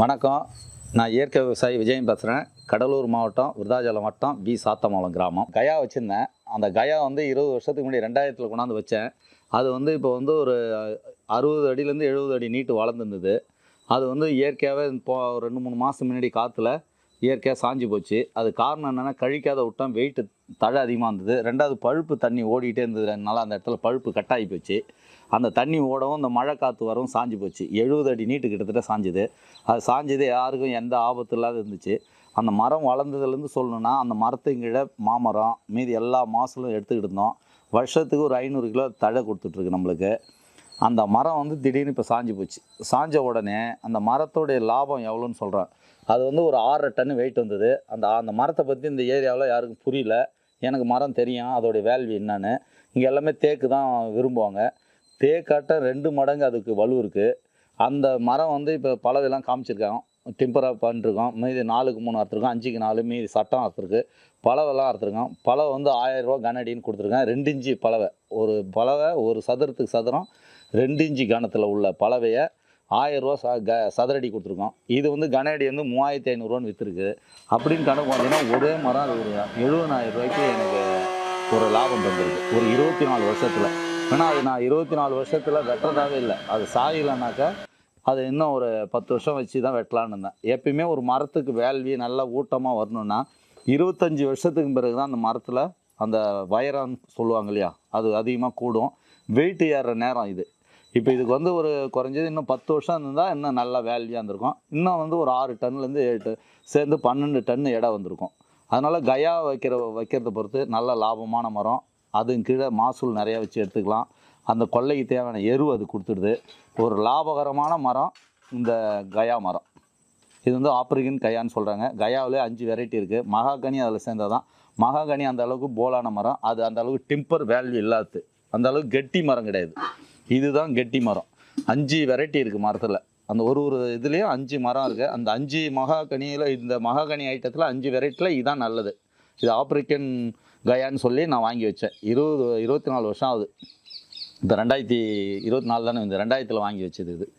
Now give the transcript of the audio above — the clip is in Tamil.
வணக்கம். நான் இயற்கை விவசாயி விஜயம் பேசுகிறேன் கடலூர் மாவட்டம் விருதாச்சலம் வட்டம் பி சாத்தமங்கலம் கிராமம். கயா வச்சுருந்தேன். அந்த கயா வந்து இருபது வருஷத்துக்கு முன்னாடி ரெண்டாயிரத்தில் கொண்டாந்து வச்சேன். அது வந்து இப்போ வந்து ஒரு அறுபது அடியிலேருந்து எழுபது அடி நீட்டு வளர்ந்துருந்தது. அது வந்து இயற்கையாகவே போ ஒரு ரெண்டு மூணு மாதம் முன்னாடி காற்றுல இயற்கையாக சாஞ்சு போச்சு. அது காரணம் என்னென்னா கழிக்காத விட்டோம் வெயிட்டு தழை அதிகமாக இருந்தது ரெண்டாவது பழுப்பு தண்ணி ஓடிக்கிட்டே இருந்ததுனால அந்த இடத்துல பழுப்பு கட்டாகி போச்சு. அந்த தண்ணி ஓடவும் இந்த மழை காற்று வரவும் சாஞ்சு போச்சு. எழுபது அடி நீட்டு கிட்டத்தட்ட சாஞ்சுது. அது சாஞ்சது யாருக்கும் எந்த ஆபத்து இல்லாத இருந்துச்சு. அந்த மரம் வளர்ந்ததுலேருந்து சொல்லணும்னா அந்த மரத்துக்கு கீழே மாமரம் மீதி எல்லா மாசலும் எடுத்துக்கிட்டு இருந்தோம். வருஷத்துக்கு ஒரு ஐநூறு கிலோ தழை கொடுத்துட்ருக்கு நம்மளுக்கு. அந்த மரம் வந்து திடீர்னு இப்போ சாஞ்சி போச்சு. சாஞ்ச உடனே அந்த மரத்தோடைய லாபம் எவ்வளோன்னு சொல்கிறேன் அது வந்து ஒரு ஆறரை டன் வெயிட் வந்தது. அந்த அந்த மரத்தை பற்றி இந்த ஏரியாவில் யாருக்கும் புரியல. எனக்கு மரம் தெரியும். அதோடைய வேல்யூ என்னன்னு. இங்கே எல்லாமே தேக்கு தான் விரும்புவாங்க. தேக்காட்ட ரெண்டு மடங்கு அதுக்கு வலு இருக்குது அந்த மரம் வந்து இப்போ பலவெல்லாம் காமிச்சிருக்காங்க. டிம்பராக பண்ணிருக்கோம். மீதி நாலுக்கு மூணு அறுத்துருக்கோம். அஞ்சுக்கு நாலு மீதி சட்டம் அறுத்துருக்கு. பலவெல்லாம் அறுத்துருக்கோம். பலவை வந்து ஆயிரம் ரூபா கனடின்னு கொடுத்துருக்கேன் ரெண்டு இன்ச்சு பலவை. ஒரு பலவை ஒரு சதுரத்துக்கு சதுரம் ரெண்டு இன்ச்சு கனத்தில் உள்ள பலவையை ஆயிரரூவா ச க சதுரடி கொடுத்துருக்கோம். இது வந்து கனஅடி வந்து மூவாயிரத்தி ஐநூறுரூவான்னு விற்றுருக்கு அப்படின்னு கணக்கு பார்த்தீங்கன்னா ஒரே மரம் அது ஒரு எழுபதாயிரம் ரூபாய்க்கு எனக்கு ஒரு லாபம் தந்துருக்கு. ஒரு இருபத்தி நாலு வருஷத்தில். ஏன்னா அது நான் இருபத்தி நாலு வருஷத்தில் வெட்டுறதாகவே இல்லை. அது சாயலைனாக்கா அது இன்னும் ஒரு பத்து வருஷம் வச்சு தான் வெட்டலான்னு இருந்தேன். எப்பயுமே ஒரு மரத்துக்கு வேல்வி நல்லா ஊட்டமாக வரணும்னா இருபத்தஞ்சி வருஷத்துக்கு பிறகு தான் அந்த மரத்தில் அந்த வயரான்னு சொல்லுவாங்க இல்லையா? அது அதிகமாக கூடும். வெயிட் ஏறுற நேரம் இது. இப்போ இதுக்கு வந்து ஒரு குறைஞ்சது இன்னும் பத்து வருஷம் இருந்தால் இன்னும் நல்லா வேல்வியாக இருந்திருக்கும். இன்னும் வந்து ஒரு ஆறு டன்லேருந்து ஏழு சேர்ந்து பன்னெண்டு டன் இடம் வந்திருக்கும். அதனால் கயா வைக்கிற வைக்கிறத பொறுத்து நல்ல லாபமான மரம். அதுக்கு கீழே மாசூல் நிறையா வச்சு எடுத்துக்கலாம். அந்த கொல்லைக்கு தேவையான எரு அது கொடுத்துடுது. ஒரு லாபகரமான மரம் இந்த கயா மரம். இது வந்து ஆப்ரிகன் கயான்னு சொல்கிறாங்க கயாவிலே அஞ்சு வெரைட்டி இருக்குது மகாகனி அதில் சேர்ந்தால் தான் மகாகனி அந்த அளவுக்கு போலான மரம். அது அந்த அளவுக்கு டிம்பர் வேல்யூ இல்லாது அந்த அளவுக்கு கெட்டி மரம் கிடையாது. இதுதான் கெட்டி மரம். அஞ்சு வெரைட்டி இருக்குது மரத்தில். அந்த ஒரு ஒரு இதுலேயும் அஞ்சு மரம் இருக்குது அந்த அஞ்சு மகாகனியில் இந்த மகாகனி ஐட்டத்தில் அஞ்சு வெரைட்டியில் இதுதான் நல்லது. இது ஆப்ரிக்கன் கயான்னு சொல்லி நான் வாங்கி வச்சேன். இருபது இருபத்தி நாலு வருஷம் ஆகுது. இந்த ரெண்டாயிரத்தி இருபத்தி நாலு தானே இந்த ரெண்டாயிரத்தில் வாங்கி வச்சது இது.